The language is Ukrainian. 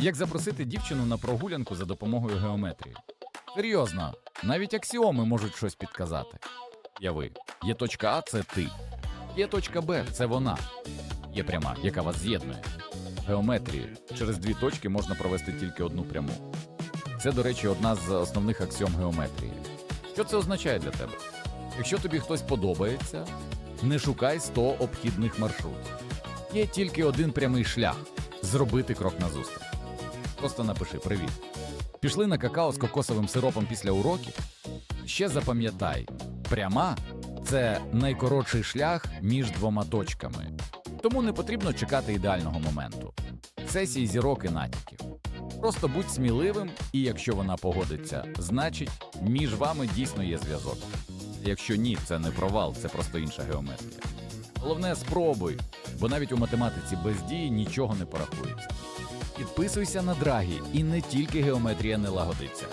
Як запросити дівчину на прогулянку за допомогою геометрії? Серйозно, навіть аксіоми можуть щось підказати. Яви, є точка А це ти, є точка Б це вона, є пряма, яка вас з'єднує. Геометрії через дві точки можна провести тільки одну пряму. Це, до речі, одна з основних аксіом геометрії. Що це означає для тебе? Якщо тобі хтось подобається, не шукай 100 обхідних маршрутів. Є тільки один прямий шлях зробити крок назустріч. Просто напиши привіт. Пішли на какао з кокосовим сиропом після уроків. Ще запам'ятай, пряма це найкоротший шлях між двома точками. Тому не потрібно чекати ідеального моменту. Сесії зірок і натяків. Просто будь сміливим, і якщо вона погодиться, значить між вами дійсно є зв'язок. Якщо ні, це не провал, це просто інша геометрія. Головне, спробуй, бо навіть у математиці без дії нічого не порахується. Підписуйся на драгі, і не тільки геометрія не лагодиться.